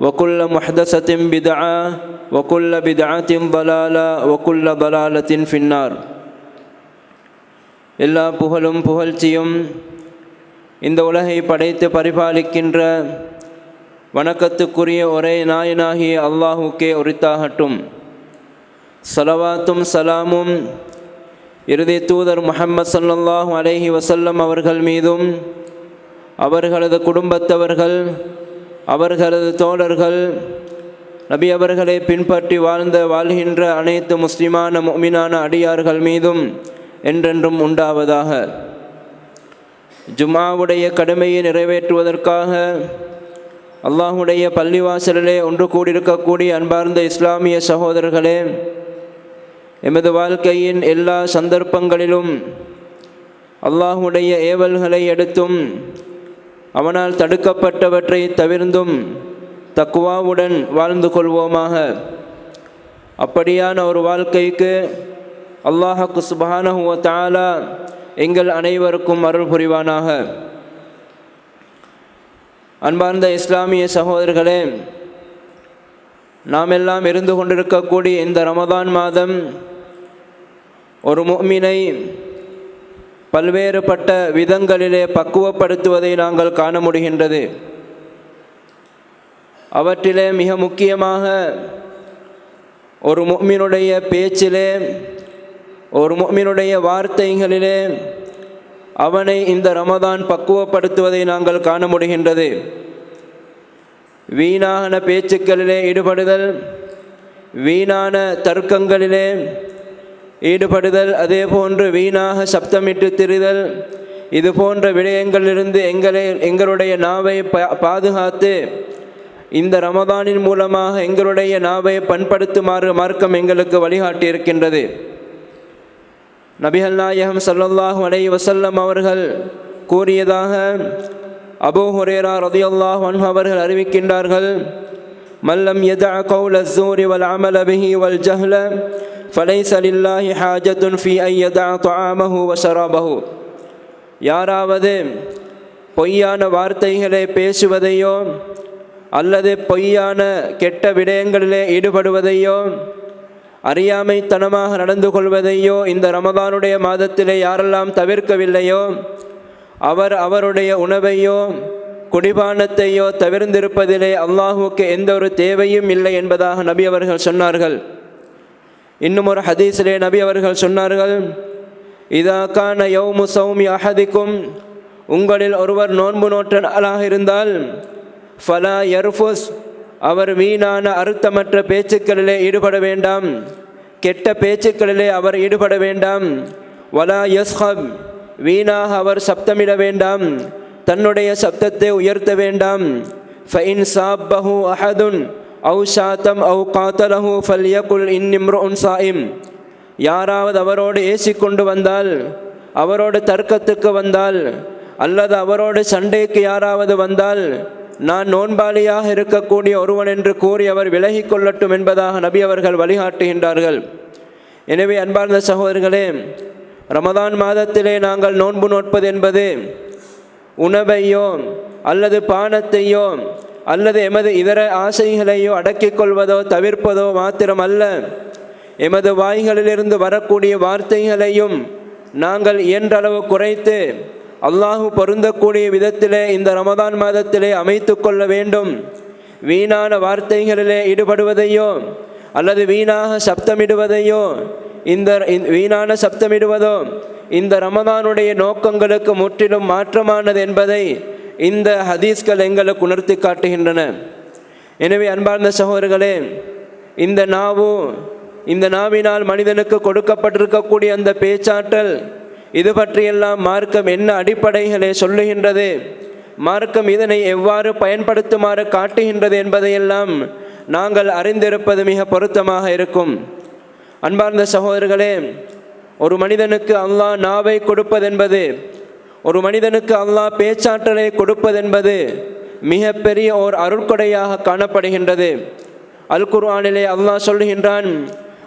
وكل محدثة بدعة وكل بدعة ضلالة وكل ضلالة في النار எல்லா புகழும் புகழ்ச்சியும் இந்த உலகை படைத்து பரிபாலிக்கின்ற வணக்கத்துக்குரிய ஒரே நாயனாகிய அல்லாஹுக்கே உரித்தாகட்டும் சலவாத்தும் சலாமும் இறுதி தூதர் முஹம்மது சல்லல்லாஹு அலைஹி வசல்லம் அவர்கள் மீதும் அவர்களது குடும்பத்தவர்கள் அவர்களது தோழர்கள் நபி அவர்களை பின்பற்றி வாழ்ந்த வாழ்கின்ற அனைத்து முஸ்லிமான முமினான அடியார்கள் மீதும் என்றென்றும் உண்டாவதாக. ஜுமாவுடைய கடமையை நிறைவேற்றுவதற்காக அல்லாஹுடைய பள்ளிவாசலிலே ஒன்று கூடியிருக்கக்கூடிய அன்பார்ந்த இஸ்லாமிய சகோதரர்களே எமது வாழ்க்கையின் எல்லா சந்தர்ப்பங்களிலும் அல்லாஹுடைய ஏவல்களை எடுத்தும் அவனால் தடுக்கப்பட்டவற்றை தவிர்ந்தும் தக்குவாவுடன் வாழ்ந்து கொள்வோமாக. அப்படியான ஒரு வாழ்க்கைக்கு அல்லாஹக்கு சுபானஹுவ தாலா எங்கள் அனைவருக்கும் அருள் புரிவானாக. அன்பார்ந்த இஸ்லாமிய சகோதரர்களே நாம் எல்லாம் இருந்து கொண்டிருக்கக்கூடிய இந்த ரமதான் மாதம் ஒரு முக்மினை பல்வேறுபட்ட விதங்களிலே பக்குவப்படுத்துவதை நாங்கள் காண முடிகின்றது அவற்றிலே மிக முக்கியமாக ஒரு முக்மினுடைய பேச்சிலே ஒரு முக்மினுடைய வார்த்தைகளிலே அவனை இந்த ரமதான் பக்குவப்படுத்துவதை நாங்கள் காண முடிகின்றது வீணான பேச்சுக்களிலே ஈடுபடுதல் வீணான தர்க்கங்களிலே ஈடுபடுதல் அதே போன்று வீணாக சப்தமிட்டு திரிதல். இது போன்ற விடயங்களிலிருந்து எங்களை எங்களுடைய நாவை பாதுகாத்து இந்த ரமதானின் மூலமாக எங்களுடைய நாவை பண்படுத்துமாறு மார்க்கம் எங்களுக்கு வழிகாட்டி இருக்கின்றது நபிகள் நாயகம் சல்லல்லாஹு அலை வசல்லம் அவர்கள் கூறியதாக அபு ஹுரேரா ரதியுல்லாஹ் அன்ஹு அவர்கள் அறிவிக்கின்றார்கள் மல்லம் எதா கவுல சூரி வல் அமல பிஹி வல் ஜஹ்ல ஃபலைஸ் அலில்லாஹி ஹாஜத்துன் ஃபி ஐயதா துவாமஹு வசராபஹு யாராவது பொய்யான வார்த்தைகளை பேசுவதையோ அல்லது பொய்யான கெட்ட விடயங்களிலே ஈடுபடுவதையோ அறியாமைத்தனமாக நடந்து கொள்வதையோ இந்த ரமதானுடைய மாதத்திலே யாரெல்லாம் தவிர்க்கவில்லையோ அவர் அவருடைய உணவையோ குடிபானத்தையோ தவிர்ந்திருப்பதிலே அல்லாஹுக்கு எந்த ஒரு தேவையும் இல்லை என்பதாக நபி அவர்கள் சொன்னார்கள். இன்னும் ஒரு ஹதீஸிலே நபி அவர்கள் சொன்னார்கள் இதாக்கான யௌமு சௌமி அஹதிக்கும் உங்களில் ஒருவர் நோன்பு நோற்ற நாளாக இருந்தால் ஃபலா யர்ஃபுஸ் அவர் வீணான அறுத்தமற்ற பேச்சுக்களிலே ஈடுபட வேண்டாம். கெட்ட பேச்சுக்களிலே அவர் ஈடுபட வேண்டாம். வலா யஸ்ஹப் வீணாக அவர் சப்தமிட வேண்டாம். தன்னுடைய சப்தத்தை உயர்த்த வேண்டாம். ஃபைன் சாப்பஹு அஹதுன் அவு ஷாத்தம் அவு காத்தலஹு ஃபல்யகுல் இன்னிம்ருன் சாயிம் யாராவது அவரோடு ஏசிக்கொண்டு வந்தால் அவரோடு தர்க்கத்துக்கு வந்தால் அல்லது அவரோடு சண்டைக்கு யாராவது வந்தால் நான் நோன்பாளியாக இருக்கக்கூடிய ஒருவன் என்று கூறி அவர் விலகி கொள்ளட்டும் என்பதாக நபி அவர்கள் வழிகாட்டுகின்றார்கள். எனவே அன்பார்ந்த சகோதரர்களே ரமதான் மாதத்திலே நாங்கள் நோன்பு நோட்பது என்பது உணவையோ அல்லது பானத்தையோ அல்லது எமது இதர ஆசைகளையோ அடக்கிக் கொள்வதோ தவிர்ப்பதோ மாத்திரமல்ல. எமது வாய்களிலிருந்து வரக்கூடிய வார்த்தைகளையும் நாங்கள் இயன்றளவு குறைத்து அல்லாஹு பொருந்தக்கூடிய விதத்திலே இந்த ரமதான் மாதத்திலே அமைத்து கொள்ள வேண்டும். வீணான வார்த்தைகளிலே ஈடுபடுவதையோ அல்லது வீணாக சப்தமிடுவதையோ இந்த இந்த வீணான சப்தமிடுவதோ இந்த ரமதானுடைய நோக்கங்களுக்கு முற்றிலும் மாற்றமானது என்பதை இந்த ஹதீஸ்கள் எங்களுக்கு உணர்த்தி காட்டுகின்றன. எனவே அன்பார்ந்த சகோதரர்களே இந்த நாவு இந்த நாவினால் மனிதனுக்கு கொடுக்கப்பட்டிருக்கக்கூடிய அந்த பேச்சாற்றல் இது பற்றியெல்லாம் மார்க்கம் என்ன அடிப்படைகளை சொல்லுகின்றது மார்க்கம் இதனை எவ்வாறு பயன்படுத்துமாறு காட்டுகின்றது என்பதையெல்லாம் நாங்கள் அறிந்திருப்பது மிக பொருத்தமாக இருக்கும். அன்பார்ந்த சகோதரர்களே ஒரு மனிதனுக்கு அல்லாஹ் நாவை கொடுப்பதென்பது ஒரு மனிதனுக்கு அல்லாஹ் பேச்சாற்றலை கொடுப்பதென்பது மிகப்பெரிய ஓர் அருட்கொடையாக காணப்படுகின்றது. அல் குர்ஆனிலே அல்லாஹ் சொல்கின்றான்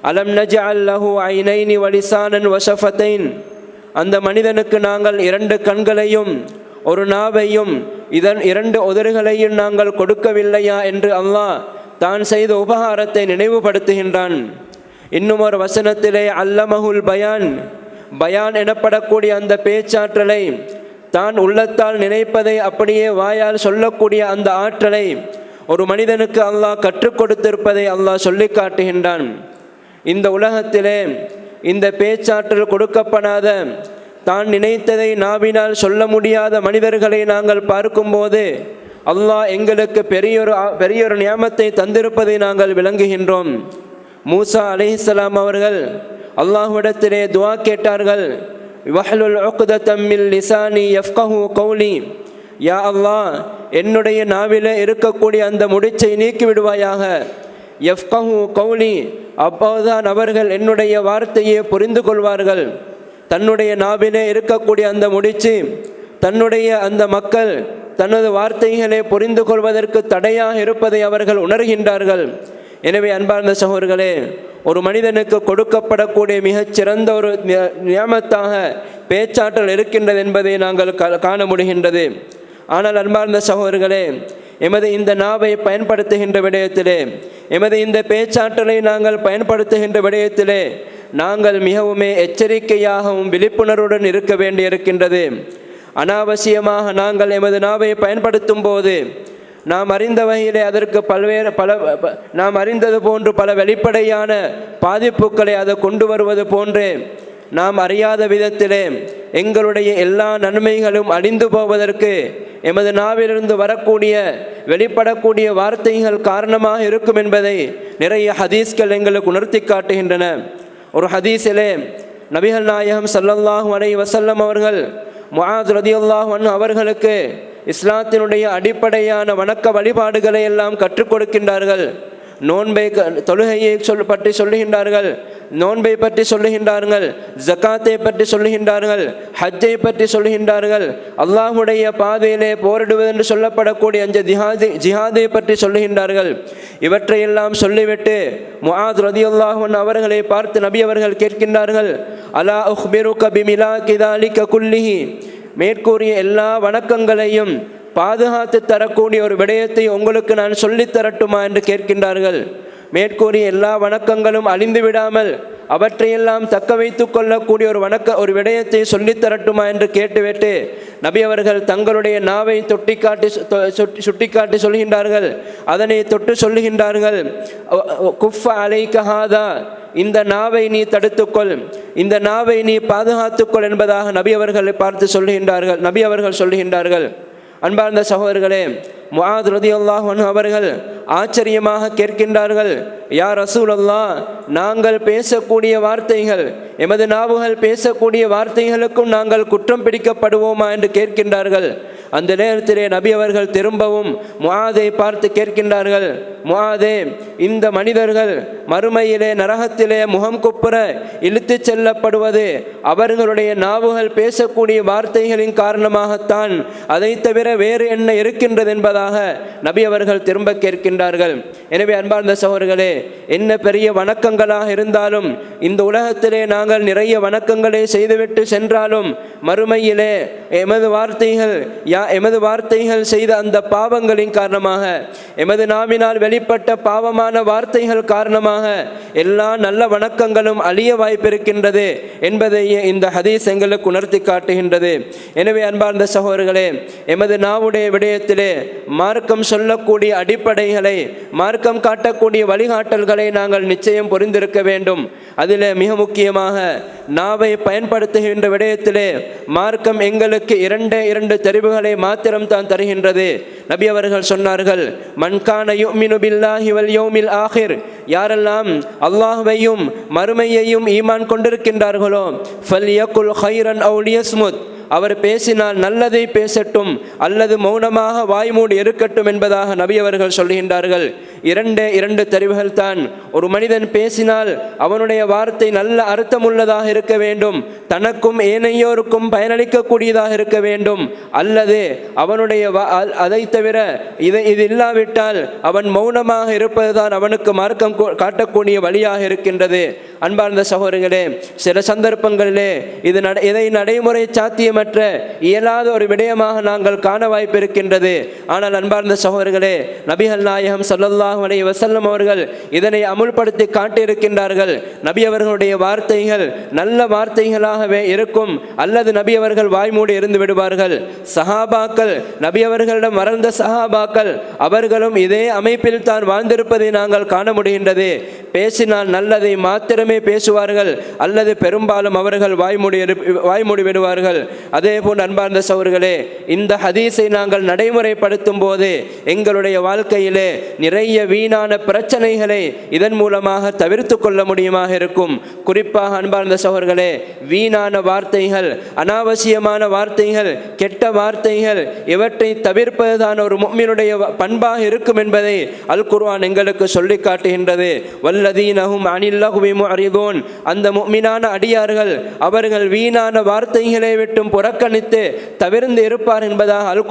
அலம் நஜ அல்லஹு ஐநைனி வலிசானன் வசஃபத்தைன் அந்த மனிதனுக்கு நாங்கள் இரண்டு கண்களையும் ஒரு நாவையும் இதன் இரண்டு உதறுகளையும் நாங்கள் கொடுக்கவில்லையா என்று அல்லாஹ் தான் செய்த உபகாரத்தை நினைவுபடுத்துகின்றான். இன்னும் ஒரு வசனத்திலே அல்லமகுல் பயான். பயான் எனப்படக்கூடிய அந்த பேச்சாற்றலை தான் உள்ளத்தால் நினைப்பதை அப்படியே வாயால் சொல்லக்கூடிய அந்த ஆற்றலை ஒரு மனிதனுக்கு அல்லாஹ் கற்றுக் கொடுத்திருப்பதை அல்லாஹ் சொல்லி காட்டுகின்றான். இந்த உலகத்திலே இந்த பேச்சாற்றல் கொடுக்கப்படாத தான் நினைத்ததை நாவினால் சொல்ல முடியாத மனிதர்களை நாங்கள் பார்க்கும்போது அல்லாஹ் எங்களுக்கு பெரியொரு பெரியொரு நியமத்தை தந்திருப்பதை நாங்கள் விளங்குகின்றோம். மூசா அலிஹலாம் அவர்கள் அல்லாஹுவிடத்திலே துவா கேட்டார்கள். வஹலுல் உக்தத்தம்மில் லிசானி எஃப்கஹு கௌலி. யா அல்லாஹ் என்னுடைய நாவிலே இருக்கக்கூடிய அந்த முடிச்சை நீக்கி விடுவாயாக. யஃப்கஹு கௌலி அப்போதுதான் அவர்கள் என்னுடைய வார்த்தையை புரிந்து கொள்வார்கள். தன்னுடைய நாவிலே இருக்கக்கூடிய அந்த முடிச்சு தன்னுடைய அந்த மக்கள் தனது வார்த்தைகளை புரிந்து கொள்வதற்கு தடையாக இருப்பதை அவர்கள் உணர்கின்றார்கள். எனவே அன்பார்ந்த சகோதரர்களே ஒரு மனிதனுக்கு கொடுக்கப்படக்கூடிய மிகச்சிறந்த ஒரு நியமத்தாக பேச்சாற்றல் இருக்கின்றது என்பதை நாங்கள் காண முடிகின்றது. ஆனால் அன்பார்ந்த சகோதரர்களே எமது இந்த நாவை பயன்படுத்துகின்ற விடயத்திலே எமது இந்த பேச்சாற்றலை நாங்கள் பயன்படுத்துகின்ற விடயத்திலே நாங்கள் மிகவுமே எச்சரிக்கையாகவும் விழிப்புணர்வுடன் இருக்க வேண்டியிருக்கின்றது. அனாவசியமாக நாங்கள் எமது நாவை பயன்படுத்தும் போது நாம் அறிந்த வகையிலே அதற்கு பல்வேறு பல நாம் அறிந்தது போன்று பல வெளிப்படையான பாதிப்புகளை அதை கொண்டு வருவது போன்றே நாம் அறியாத விதத்திலே எங்களுடைய எல்லா நன்மைகளும் அழிந்து போவதற்கு எமது நாவிலிருந்து வரக்கூடிய வெளிப்படக்கூடிய வார்த்தைகள் காரணமாக இருக்கும் என்பதை நிறைய ஹதீஸ்கள் எங்களுக்கு உணர்த்தி காட்டுகின்றன. ஒரு ஹதீஸிலே நபிகள் நாயகம் சல்லல்லாஹு அலை வசல்லம் அவர்கள் முஹாத் ரதியுல்லாஹ் அவர்களுக்கு இஸ்லாத்தினுடைய அடிப்படையான வணக்க வழிபாடுகளை எல்லாம் கற்றுக் கொடுக்கின்றார்கள். நோன்பை க- தொழுகையை சொல் பற்றி சொல்லுகின்றார்கள். நோன்பை பற்றி சொல்லுகின்றார்கள். ஜக்காத்தை பற்றி சொல்லுகின்றார்கள். ஹஜ்ஜை பற்றி சொல்லுகின்றார்கள். அல்லாஹுடைய பாதையிலே போரிடுவது என்று சொல்லப்படக்கூடிய அந்த ஜிஹாதி ஜிஹாதை பற்றி சொல்லுகின்றார்கள். இவற்றையெல்லாம் சொல்லிவிட்டு முஹாத் ரதி அல்லாஹன் அவர்களை பார்த்து நபி அவர்கள் கேட்கின்றார்கள். அலா உஹ்பிருக பிமிலா கிதாலி குல்லிஹி? மேற்கூறிய எல்லா வணக்கங்களையும் பாதுகாத்து தரக்கூடிய ஒரு விடயத்தை உங்களுக்கு நான் சொல்லித் தரட்டுமா என்று கேட்கின்றார்கள். மேற்கூறிய எல்லா வணக்கங்களும் அழிந்து விடாமல் அவற்றையெல்லாம் தக்க வைத்து கொள்ளக்கூடிய ஒரு வணக்க ஒரு விடயத்தை சொல்லித் தரட்டுமா என்று கேட்டுவிட்டு நபி அவர்கள் தங்களுடைய நாவை தொட்டி காட்டி சுட்டி- சுட்டிக்காட்டி சொல்கின்றார்கள். அதனை தொட்டு சொல்லுகின்றார்கள். குஃப அலைக்கஹாதா இந்த நாவை நீ தடுத்துக்கொள். இந்த நாவை நீ பாதுகாத்துக்கொள் என்பதாக நபி அவர்களை பார்த்து சொல்லுகின்றார்கள். நபி அவர்கள் சொல்லுகின்றார்கள். அன்பார்ந்த சகோதரர்களே முஆத் ரதியல்லாஹு அல்லாஹன் அவர்கள் ஆச்சரியமாக கேட்கின்றார்கள் யா அல்லா நாங்கள் பேசக்கூடிய வார்த்தைகள் எமது நாவுகள் பேசக்கூடிய வார்த்தைகளுக்கும் நாங்கள் குற்றம் பிடிக்கப்படுவோமா? என்று கேட்கின்றார்கள். அந்த நேரத்திலே நபி அவர்கள் திரும்பவும் முகாதை பார்த்து கேட்கின்றார்கள். முகாதே இந்த மனிதர்கள் மறுமையிலே நரகத்திலே முகம் குப்புற இழுத்துச் செல்லப்படுவது அவர்களுடைய நாவுகள் பேசக்கூடிய வார்த்தைகளின் காரணமாகத்தான். அதை தவிர வேறு என்ன இருக்கின்றது என்பதாக நபி அவர்கள் திரும்ப கேட்கின்றார்கள். எனவே அன்பார்ந்த சகோதரர்களே என்ன பெரிய வணக்கங்களாக இருந்தாலும் இந்த உலகத்திலே நாங்கள் நிறைய வணக்கங்களை செய்துவிட்டு சென்றாலும் மறுமையிலே எமது வார்த்தைகள் யா எமது வார்த்தைகள் செய்த அந்த பாவங்களின் காரணமாக எமது நாவினால் வெளிப்பட்ட பாவமான வார்த்தைகள் காரணமாக எல்லா நல்ல வணக்கங்களும் அழிய வாய்ப்பிருக்கின்றது என்பதை இந்த ஹதீஸ் எங்களுக்கு உணர்த்தி காட்டுகின்றது. எனவே அன்பார்ந்த சகோதரர்களே எமது நாவுடைய விடயத்திலே மார்க்கம் சொல்லக்கூடிய அடிப்படைகளை மார்க்கம் காட்டக்கூடிய வழிகாட்டல்களை நாங்கள் நிச்சயம் புரிந்திருக்க வேண்டும். அதில் மிக முக்கியமாக நாவை பயன்படுத்துகின்ற விடயத்திலே மார்க்கம் எங்களுக்கு இரண்டே இரண்டு தெரிவுகளை மாத்திரம் தான் தருகின்றது. நபி அவர்கள் சொன்னார்கள் மன்கான யுமினு பில்லாஹி வல் ஆஹிர். யாரெல்லாம் அல்லாஹ்வையும் மறுமையையும் ஈமான் கொண்டிருக்கின்றார்களோ ஃபல் யகுல் ஹைரன் அவுலியஸ்முத் அவர் பேசினால் நல்லதை பேசட்டும் அல்லது மௌனமாக வாய்மூடி இருக்கட்டும் என்பதாக நபி அவர்கள் சொல்கின்றார்கள். இரண்டே இரண்டு தெரிவுகள் தான். ஒரு மனிதன் பேசினால் அவனுடைய வார்த்தை நல்ல அர்த்தமுள்ளதாக இருக்க வேண்டும். தனக்கும் ஏனையோருக்கும் பயனளிக்கக்கூடியதாக இருக்க வேண்டும். அல்லது அவனுடைய வா- அதை தவிர இதை இது இல்லாவிட்டால் அவன் மௌனமாக இருப்பதுதான் அவனுக்கு மார்க்கம் காட்டக்கூடிய வழியாக இருக்கின்றது. அன்பார்ந்த சகோதரங்களே சில சந்தர்ப்பங்களிலே இது நட இதை நடைமுறை சாத்தியமற்ற இயலாத ஒரு விடயமாக நாங்கள் காண வாய்ப்பு இருக்கின்றது. ஆனால் அன்பார்ந்த சகோதரர்களே நபிகள் நாயகம் ஸல்லல்லாஹு அலைஹி வசல்லம் அவர்கள் இதனை அமுல்படுத்தி காட்டியிருக்கின்றார்கள். நபி அவர்களுடைய வார்த்தைகள் நல்ல வார்த்தைகளாகவே இருக்கும். அல்லது நபி அவர்கள் வாய்மூடி இருந்து விடுவார்கள். சஹாபாக்கள் நபி அவர்களிடம் மறந்த சஹாபாக்கள் அவர்களும் இதே அமைப்பில் தான் வாழ்ந்திருப்பதை நாங்கள் காண முடிகின்றது. பேசினால் நல்லதை மாத்திரம் பேசுவார்கள் அல்லது பெரும்பாலும் அவர்கள் வாய்மூடி வாய்மொழி வாய்மூடி விடுவார்கள். அதே போல் அன்பார்ந்த சௌர்களே இந்த ஹதீஸை நாங்கள் நடைமுறைப்படுத்தும் போது எங்களுடைய வாழ்க்கையிலே நிறைய வீணான பிரச்சனைகளை இதன் மூலமாக தவிர்த்து கொள்ள முடியுமாக இருக்கும். குறிப்பாக அன்பார்ந்த சகோதரர்களே வீணான வார்த்தைகள் அனாவசியமான வார்த்தைகள் கெட்ட வார்த்தைகள் இவற்றை தவிர்ப்பதுதான் ஒரு முக்மினுடைய பண்பாக இருக்கும் என்பதை அல் குர்ஆன் எங்களுக்கு சொல்லி காட்டுகின்றது. வல்லதீனஹும் அனில்லஹுவி அறிவோன். அந்த மீனான அடியார்கள் அவர்கள் வீணான வார்த்தைகளை விட்டும் புறக்கணித்து தவிர்ந்து இருப்பார் என்பதாக அல்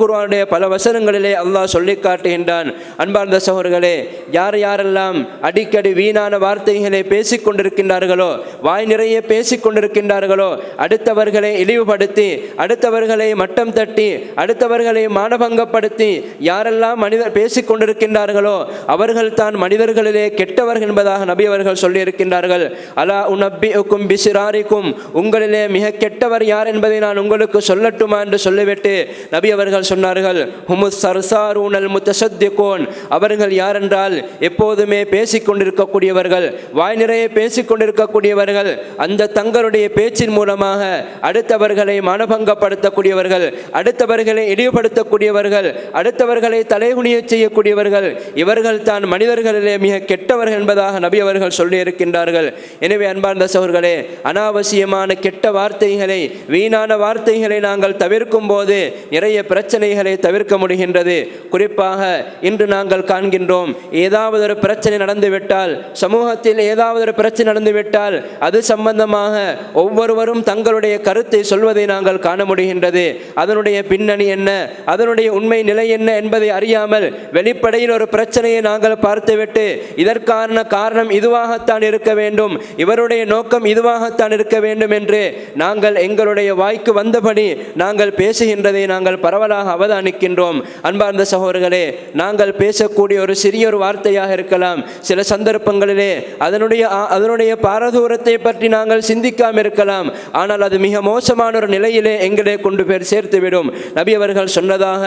பல வசனங்களிலே அல்லாஹ் சொல்லி காட்டுகின்றான். அன்பார்ந்த சகோர்களே யார் யாரெல்லாம் அடிக்கடி வீணான வார்த்தைகளை பேசிக் கொண்டிருக்கின்றார்களோ வாய் நிறைய பேசிக் கொண்டிருக்கின்றார்களோ அடுத்தவர்களை இழிவுபடுத்தி அடுத்தவர்களை மட்டம் தட்டி அடுத்தவர்களை மானபங்கப்படுத்தி யாரெல்லாம் மனிதர் பேசிக் கொண்டிருக்கின்றார்களோ அவர்கள் தான் மனிதர்களிலே கெட்டவர்கள் என்பதாக நபி அவர்கள் சொல்லியிருக்கின்றார்கள். அலா உனப்பி உக்கும் பிசிராரிக்கும் உங்களிலே மிக கெட்டவர் யார் என்பதை நான் உங்களுக்கு சொல்லட்டுமா? என்று சொல்லிவிட்டு நபி அவர்கள் சொன்னார்கள் ஹுமு சர்சாரூனல் முத்தசத்திகோன் அவர்கள் யாரென்றால் எப்போதுமே பேசிக்கொண்டிருக்கக்கூடியவர்கள் வாய் நிறைய பேசிக் கொண்டிருக்கக்கூடியவர்கள் அந்த தங்களுடைய பேச்சின் மூலமாக அடுத்தவர்களை மனபங்கப்படுத்தக்கூடியவர்கள் அடுத்தவர்களை இழிவுபடுத்தக்கூடியவர்கள் அடுத்தவர்களை தலைகுனிய செய்யக்கூடியவர்கள் இவர்கள் தான் மனிதர்களிலே மிக கெட்டவர்கள் என்பதாக நபி அவர்கள் சொல்லியிருக்கின்றார்கள். எனவே அன்பார்ந்த சகோதரர்களே அனாவசியமான கெட்ட வார்த்தைகளை வீணான வார்த்தைகளை நாங்கள் தவிர்க்கும் போது நிறைய பிரச்சனைகளை தவிர்க்க முடிகின்றது. குறிப்பாக இன்று நாங்கள் காண்கின்றோம் ஏதாவது ஒரு பிரச்சனை நடந்துவிட்டால் சமூகத்தில் ஏதாவது ஒரு பிரச்சனை நடந்துவிட்டால் அது சம்பந்தமாக ஒவ்வொருவரும் தங்களுடைய கருத்தை சொல்வதை நாங்கள் காண முடிகின்றது. அதனுடைய பின்னணி என்ன அதனுடைய உண்மை நிலை என்ன என்பதை அறியாமல் வெளிப்படையில் ஒரு பிரச்சனையை நாங்கள் பார்த்துவிட்டு இதற்கான காரணம் இதுவாகத்தான் இருக்க வேண்டும். இவருடைய நோக்கம் இதுவாகத்தான் இருக்க வேண்டும் என்று நாங்கள் எங்களுடைய வாய்க்கு வந்தபடி நாங்கள் பேசுகின்றதை நாங்கள் பரவலாக அவதானிக்கின்றோம். அன்பார்ந்த சகோதரர்களே நாங்கள் பேசக்கூடிய ஒரு சிறிய ஒரு வார்த்தையாக இருக்கலாம். சில சந்தர்ப்பங்களிலே அதனுடைய அதனுடைய பாரதூரத்தை பற்றி நாங்கள் சிந்திக்காமல் இருக்கலாம். ஆனால் அது மிக மோசமான ஒரு நிலையிலே எங்களை கொண்டு பேர் சேர்த்துவிடும். நபி அவர்கள் சொன்னதாக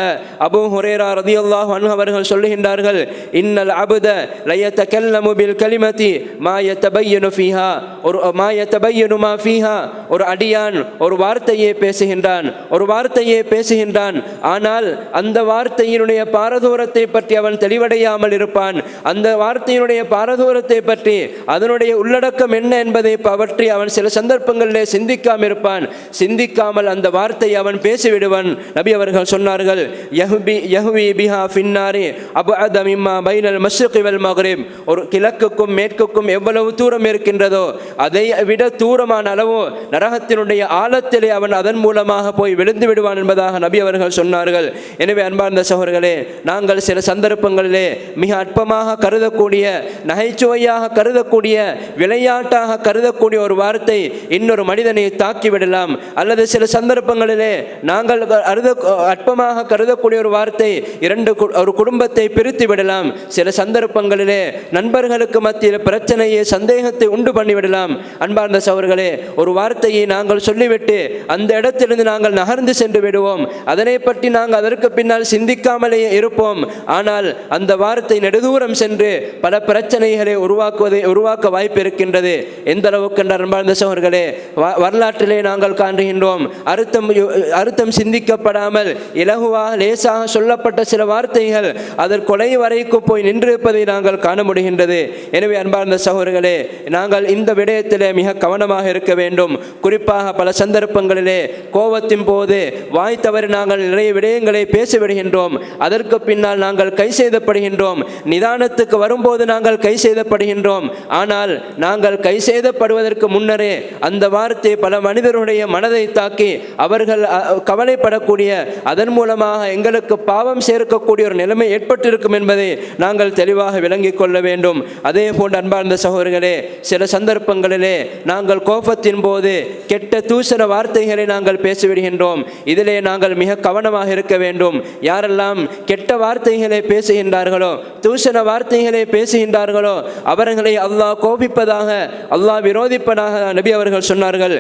அபு ஹுரேரா ரதியல்லாஹு அன்ஹு அவர்கள் சொல்லுகின்றார்கள் இன்னல் அபுத லயத்த கல்லமுபில் கலிமதி மாயத்த பையனு ஃபீஹா ஒரு மாயத்தபையனுமா ஃபீஹா ஒரு அடியான் ஒரு வார்த்தையை பேசுகின்றான் ஒரு வார்த்தையை பேசுகின்றான் ஆனால் அந்த வார்த்தையினுடைய பாரதூரத்தை பற்றி அவன் தெளிவடையாமல் இருப்பான் அந்த வார்த்தையினுடைய பாரதூரத்தை பற்றி அதனுடைய உள்ளடக்கம் என்ன என்பதை பற்றி அவன் சில சந்தர்ப்பங்களிலே சிந்திக்காமல் இருப்பான் சிந்திக்காமல் அந்த வார்த்தை அவன் பேசிவிடுவான் நபி அவர்கள் சொன்னார்கள் யஹ்பி யஹ்வி பிஹா ஃபின்னாரி அபு அதமிம்மா பைனல் மஷ்ரிகி வல் மக்ரிப் ஒரு கிழக்குக்கும் மேற்குக்கும் எவ்வளவு தூரம் இருக்கின்றதோ அதை விட தூரமான அளவு நரகத்தினுடைய ஆழத்திலே அவன் அதன் மூலமாக போய் விழுந்து விடுவான் என்பதாக நபி அவர்கள் சொன்னார்கள். எனவே அன்பார்ந்த சகோதரர்களே நாங்கள் சில சந்தர்ப்பங்களிலே மிக அற்பமாக கருதக்கூடிய நகைச்சுவையாக கருதக்கூடிய விளையாட்டாக கருதக்கூடிய ஒரு வார்த்தை இன்னொரு மனிதனை தாக்கிவிடலாம் அல்லது சில சந்தர்ப்பங்களிலே நாங்கள் அருத அற்பமாக கருதக்கூடிய ஒரு வார்த்தை இரண்டு ஒரு குடும்பத்தை பிரித்து விடலாம். சில சந்தர்ப்பங்களிலே நண்பர்களுக்கு மத்தியில் பிரச்சனையை சந்தேகத்தை உண்டு பண்ணிவிடலாம். அன்பார்ந்த சவர்களே ஒரு வார்த்தையை நாங்கள் சொல்லிவிட்டு அந்த இடத்திலிருந்து நாங்கள் நகர்ந்து சென்று விடுவோம். அதனை பற்றி நாங்கள் அதற்கு பின்னால் சிந்திக்காமலேயே இருப்போம். ஆனால் அந்த வார்த்தை நெடுதூரம் சென்று பல பிரச்சனைகளை உருவாக்குவதை உருவாக்க வாய்ப்பு இருக்கின்றது. எந்த அளவுக்கு என்ற அன்பார்ந்த சவர்களே வ- வரலாற்றிலே நாங்கள் காண்கின்றோம். அர்த்தம் அறுத்தம் அர்த்தம் சிந்திக்கப்படாமல் இலகுவாக லேசாக சொல்லப்பட்ட சில வார்த்தைகள் அதன் கொலை வரைக்கும் போய் நின்றிருப்பதை நாங்கள் காண முடிகின்றது. எனவே அன்பார்ந்த சகோதரர்களே நாங்கள் இந்த விடயத்திலே மிக கவனமாக இருக்க வேண்டும். குறிப்பாக பல சந்தர்ப்பங்களிலே கோபத்தின் போது வாய் நாங்கள் நிறைய விடயங்களை பேசிவிடுகின்றோம். அதற்கு பின்னால் நாங்கள் கை செய்தப்படுகின்றோம் நிதானத்துக்கு வரும்போது நாங்கள் கை செய்தப்படுகின்றோம் ஆனால் நாங்கள் கை செய்தப்படுவதற்கு முன்னரே அந்த வார்த்தை பல மனிதருடைய மனதை தாக்கி அவர்கள் கவலைப்படக்கூடிய அதன் மூலமாக எங்களுக்கு பாவம் சேர்க்கக்கூடிய ஒரு நிலைமை ஏற்பட்டிருக்கும் என்பதை நாங்கள் தெளிவாக விளங்கிக் கொள்ள வேண்டும். அதே போன்று அன்பார்ந்த சகோதரர்களே சில சந்தர்ப்பங்களிலே நாங்கள் கோபத்தின் போது கெட்ட தூசண வார்த்தைகளை நாங்கள் பேசிவிடுகின்றோம். இதிலே நாங்கள் மிக கவனமாக இருக்க வேண்டும். யாரெல்லாம் கெட்ட வார்த்தைகளை பேசுகின்றார்களோ தூஷண வார்த்தைகளை பேசுகின்றார்களோ அவர்களை அல்லாஹ் கோபிப்பதாக அல்லாஹ் விரோதிப்பதாக நபி அவர்கள் சொன்னார்கள்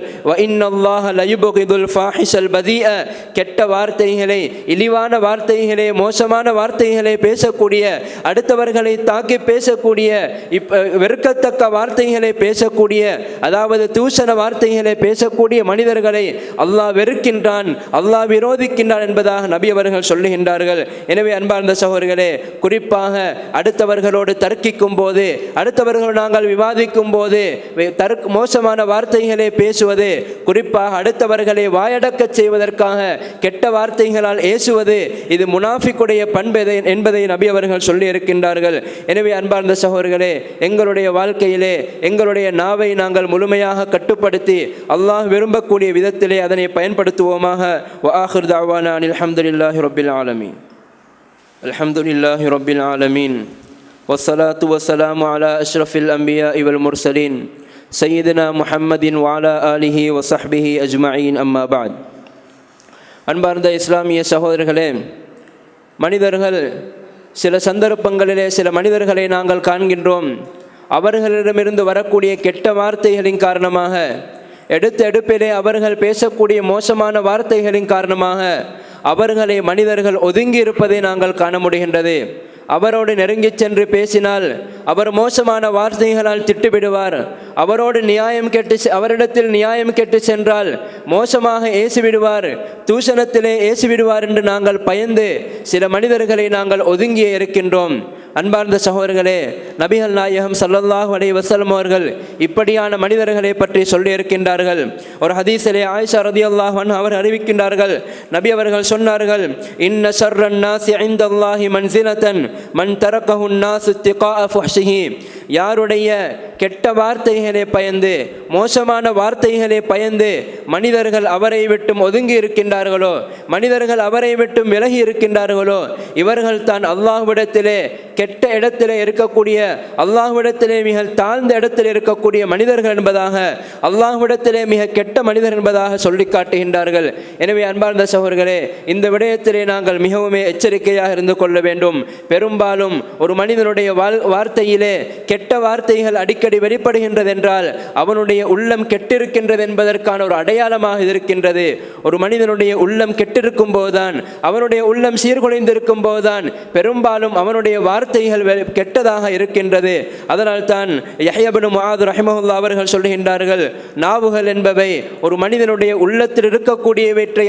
கெட்ட வார்த்தைகளை இழிவான வார்த்தைகளை மோசமான வார்த்தைகளை பேசக்கூடிய அடுத்தவர்களை தாக்கி பேசக்கூடிய இப்ப வெறுக்கத்தக்க வார்த்தைகள் பேசக்கூடிய அதாவது தூஷண வார்த்தைகளை பேசக்கூடிய மனிதர்களை அல்லாஹ் வெறுக்கின்றான் அல்லாஹ் விரோதிக்கின்றான் என்பதாக நபி அவர்கள் சொல்லுகின்றார்கள். எனவே அன்பார்ந்த சகோதரர்களே குறிப்பாக அடுத்தவர்களோடு தர்க்கிக்கும் போது அடுத்தவர்களோடு நாங்கள் விவாதிக்கும் போது தர்க் மோசமான வார்த்தைகளை பேசுவது குறிப்பாக அடுத்தவர்களை வாயடக்கச் செய்வதற்காக கெட்ட வார்த்தைகளால் ஏசுவது இது முனாஃபிக்குடைய பண்பு என்பதை நபி அவர்கள் சொல்லி இருக்கின்றார்கள் எனவே அன்பார்ந்த சகோதரர்களே எங்களுடைய வாழ்க்கையிலே எங்களுடைய நாவை நாங்கள் முழுமையாக கட்டுப்படுத்தி அல்லாஹ் விரும்பக்கூடிய விதத்திலே அதனை பயன்படுத்துவோமாக وآخر دعوانا أن الحمد لله رب العالمين الحمد لله رب العالمين والصلاة والسلام على أشرف الأنبياء والمرسلين سيدنا محمد وعلى آله وصحبه أجمعين أما بعد அன்பார்ந்த இஸ்லாமிய சகோதரர்களே மனிதர்கள் சில சந்தர்ப்பங்களிலே சில மனிதர்களை நாங்கள் காண்கின்றோம் அவர்களிடமிருந்து வரக்கூடிய கெட்ட வார்த்தைகளின் காரணமாக எடுத்த எடுப்பிலே அவர்கள் பேசக்கூடிய மோசமான வார்த்தைகளின் காரணமாக அவர்களை மனிதர்கள் ஒதுங்கி இருப்பதை நாங்கள் காண முடிகின்றது. அவரோடு நெருங்கிச் சென்று பேசினால் அவர் மோசமான வார்த்தைகளால் திட்டுவிடுவார். அவரோடு நியாயம் கேட்டு செ- அவரிடத்தில் நியாயம் கேட்டு சென்றால் மோசமாக ஏசிவிடுவார். தூஷணத்திலே ஏசிவிடுவார் என்று நாங்கள் பயந்து சில மனிதர்களை நாங்கள் ஒதுங்கியே இருக்கின்றோம். அன்பார்ந்த சகோதரர்களே நபிகள் நாயகம் சல்லல்லாஹ் அலை வசலம் அவர்கள் இப்படியான மனிதர்களை பற்றி சொல்லி இருக்கின்றார்கள் ஒரு ஹதீஸிலே ஆயிஷா ரதி அல்லாஹன் அவர் அறிவிக்கின்றார்கள். நபி அவர்கள் சொன்னார்கள் இன்ன சர்ரன் நாசி ஐந்தல்லாஹி மன்சிலத்தன் من تركه الناس اتقاء فحشهم யாருடைய கெட்ட வார்த்தைகளை பயந்து மோசமான வார்த்தைகளை பயந்து மனிதர்கள் அவரை விட்டும் ஒதுங்கி இருக்கின்றார்களோ மனிதர்கள் அவரை விட்டும் விலகி இருக்கின்றார்களோ இவர்கள் தான் அல்லாஹ்விடத்திலே கெட்ட இடத்திலே இருக்கக்கூடிய அல்லாஹ்விடத்திலே மிக தாழ்ந்த இடத்தில் இருக்கக்கூடிய மனிதர்கள் என்பதாக அல்லாஹ்விடத்திலே மிக கெட்ட மனிதர் என்பதாக சொல்லி காட்டுகின்றார்கள். எனவே அன்பார்ந்த சகோர்களே இந்த விடயத்திலே நாங்கள் மிகவும் எச்சரிக்கையாக இருந்து கொள்ள வேண்டும். பெரும்பாலும் ஒரு மனிதனுடைய வாழ் வார்த்தையிலே கெட்ட கெட்ட வார்த்தைகள் அடிக்கடி வெளிப்படுகின்றது என்றால் அவனுடைய உள்ளம் கெட்டிருக்கின்றது என்பதற்கான ஒரு அடையாளமாக இருக்கின்றது. ஒரு மனிதனுடைய உள்ளம் கெட்டிருக்கும் போதுதான் அவனுடைய உள்ளம் சீர்குலைந்திருக்கும் போதுதான் பெரும்பாலும் அவனுடைய வார்த்தைகள் கெட்டதாக இருக்கின்றது. அதனால் தான் யஹ்யபனு முஆது ரஹமஹுல்லா அவர்கள் சொல்கின்றார்கள் நாவுகள் என்பவை ஒரு மனிதனுடைய உள்ளத்தில் இருக்கக்கூடியவற்றை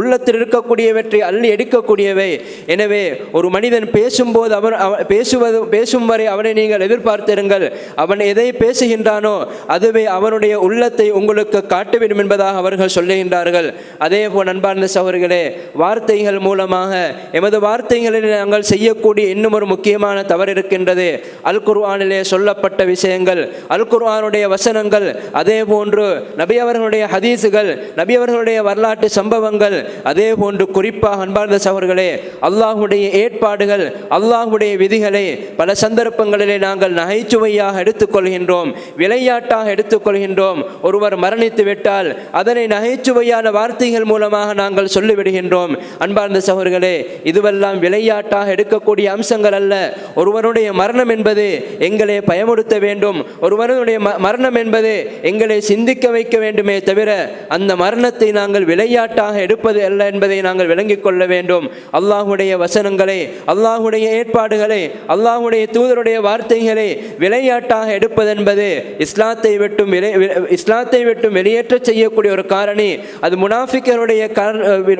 உள்ளத்தில் இருக்கக்கூடியவற்றை அள்ளி எடுக்கக்கூடியவை. எனவே ஒரு மனிதன் பேசும்போது அவன் பேசுவது பேசும் வரை அவனை அவனை நீங்கள் எதிர்பார்த்திருங்கள். அவன் எதை பேசுகின்றானோ அதுவே அவனுடைய உள்ளத்தை உங்களுக்கு காட்டுவிடும் என்பதாக அவர்கள் சொல்லுகின்றார்கள். அதே போல் அன்பார்ந்த சகோதரர்களே வார்த்தைகள் மூலமாக எமது வார்த்தைகளில் நாங்கள் செய்யக்கூடிய இன்னும் ஒரு முக்கியமான தவறு இருக்கின்றது. அல் குர்ஆனிலே சொல்லப்பட்ட விஷயங்கள் அல் குர்ஆனுடைய வசனங்கள் அதே போன்று நபி அவர்களுடைய ஹதீஸுகள் நபி அவர்களுடைய வரலாற்று சம்பவங்கள் அதே போன்று குறிப்பாக அன்பார்ந்த சகோதரர்களே அல்லாஹுடைய ஏற்பாடுகள் அல்லாஹுடைய விதிகளை பல சந்தர்ப்பங்கள் சந்தர்ப்பங்களிலே நாங்கள் நகைச்சுவையாக எடுத்துக்கொள்கின்றோம் விளையாட்டாக எடுத்துக்கொள்கின்றோம். ஒருவர் மரணித்து விட்டால் அதனை நகைச்சுவையான வார்த்தைகள் மூலமாக நாங்கள் சொல்லிவிடுகின்றோம். அன்பார்ந்த சகோதரர்களே இதுவெல்லாம் விளையாட்டாக எடுக்கக்கூடிய அம்சங்கள் அல்ல. ஒருவருடைய மரணம் என்பது எங்களை பயமுறுத்த வேண்டும். ஒருவருடைய மரணம் என்பது எங்களை சிந்திக்க வைக்க வேண்டுமே தவிர அந்த மரணத்தை நாங்கள் விளையாட்டாக எடுப்பது அல்ல என்பதை நாங்கள் விளங்கிக் கொள்ள வேண்டும். அல்லாஹுடைய வசனங்களை அல்லாஹுடைய ஏற்பாடுகளை அல்லாஹுடைய தூதருடைய வார்த்தைகளை விளையாட்டாக எடுப்பதென்பது இஸ்லாத்தை விட்டும் இஸ்லாத்தை விட்டும் வெளியேற்றச் செய்யக்கூடிய ஒரு காரணி. அது முனாஃபிக்கருடைய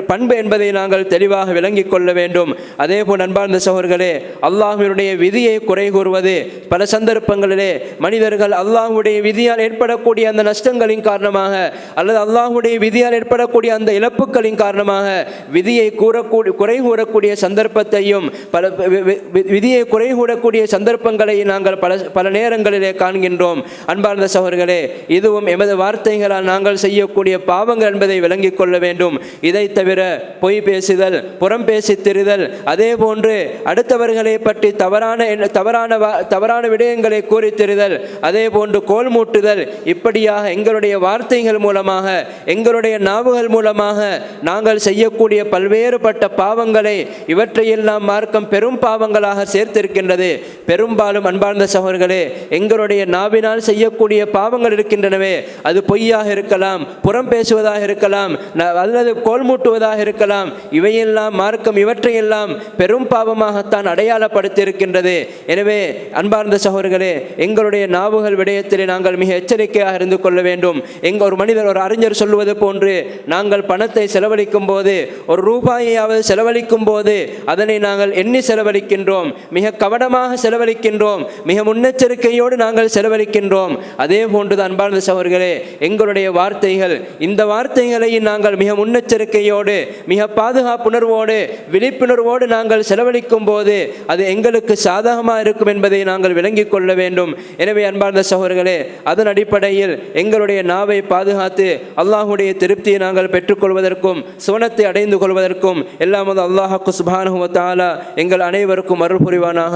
பண்பு என்பதை நாங்கள் தெளிவாக விளங்கிக் கொள்ள வேண்டும். அதே போல் அன்பார்ந்த சகோர்களே அல்லாஹினுடைய விதியை குறை கூறுவது பல சந்தர்ப்பங்களிலே மனிதர்கள் அல்லாஹுடைய விதியால் ஏற்படக்கூடிய அந்த நஷ்டங்களின் காரணமாக அல்லது அல்லாஹுடைய விதியால் ஏற்படக்கூடிய அந்த இழப்புகளின் காரணமாக விதியை கூறக்கூடிய குறை கூறக்கூடிய சந்தர்ப்பத்தையும் பல வி- விதியை குறை கூறக்கூடிய சந்தர்ப்பங்கள் நாங்கள் பல பல நேரங்களிலே காண்கின்றோம். அன்பார்ந்த சகோதரர்களே இதுவும் எமது வார்த்தைகளால் நாங்கள் செய்யக்கூடிய பாவங்கள் என்பதை விளங்கிக் கொள்ள வேண்டும். இதை தவிர பொய் பேசுதல் புறம் பேசி திரிதல் அதே போன்று அடுத்தவர்களை பற்றி தவறான தவறான தவறான விடயங்களை கூறி திரிதல் அதே போன்று கோல் மூட்டுதல் இப்படியாக எங்களுடைய வார்த்தைகள் மூலமாக எங்களுடைய நாவுகள் மூலமாக நாங்கள் செய்யக்கூடிய பல்வேறுபட்ட பாவங்களை இவற்றையெல்லாம் மார்க்கம் பெரும் பாவங்களாக சேர்த்திருக்கின்றது. பெரும் பெரும்பாலும் அன்பார்ந்த சகோதரர்களே எங்களுடைய நாவினால் செய்யக்கூடிய பாவங்கள் இருக்கின்றனவே அது பொய்யாக இருக்கலாம் புறம் பேசுவதாக இருக்கலாம் அல்லது கோல் மூட்டுவதாக இருக்கலாம் இவையெல்லாம் மார்க்கம் இவற்றையெல்லாம் பெரும் பாவமாகத்தான் அடையாளப்படுத்தியிருக்கின்றது. எனவே அன்பார்ந்த சகோதரர்களே எங்களுடைய நாவுகள் விடயத்திலே நாங்கள் மிக எச்சரிக்கையாக இருந்து கொள்ள வேண்டும். எங்க ஒரு மனிதர் ஒரு அறிஞர் சொல்லுவது போன்று நாங்கள் பணத்தை செலவழிக்கும் போது ஒரு ரூபாயையாவது செலவழிக்கும் போது அதனை நாங்கள் எண்ணி செலவழிக்கின்றோம். மிக கவனமாக செலவழிக்கின்றோம். மிக முன்னெச்சரிக்கையோடு நாங்கள் செலவழிக்கின்றோம். அதே போன்றுதான் அன்பார்ந்த சவர்களே எங்களுடைய வார்த்தைகள் இந்த வார்த்தைகளை நாங்கள் மிக முன்னெச்சரிக்கையோடு மிக பாதுகாப்புணர்வோடு விழிப்புணர்வோடு நாங்கள் செலவழிக்கும் போது அது எங்களுக்கு சாதகமாக இருக்கும் என்பதை நாங்கள் விளங்கிக் கொள்ள வேண்டும். எனவே அன்பார்ந்த சகோதரர்களே அதன் அடிப்படையில் எங்களுடைய நாவை பாதுகாத்து அல்லாஹுடைய திருப்தியை நாங்கள் பெற்றுக்கொள்வதற்கும் சுவனத்தை அடைந்து கொள்வதற்கும் எல்லாம் வந்து அல்லாஹாக்கு சுபானு தாலா எங்கள் அனைவருக்கும் அருள் புரிவானாக.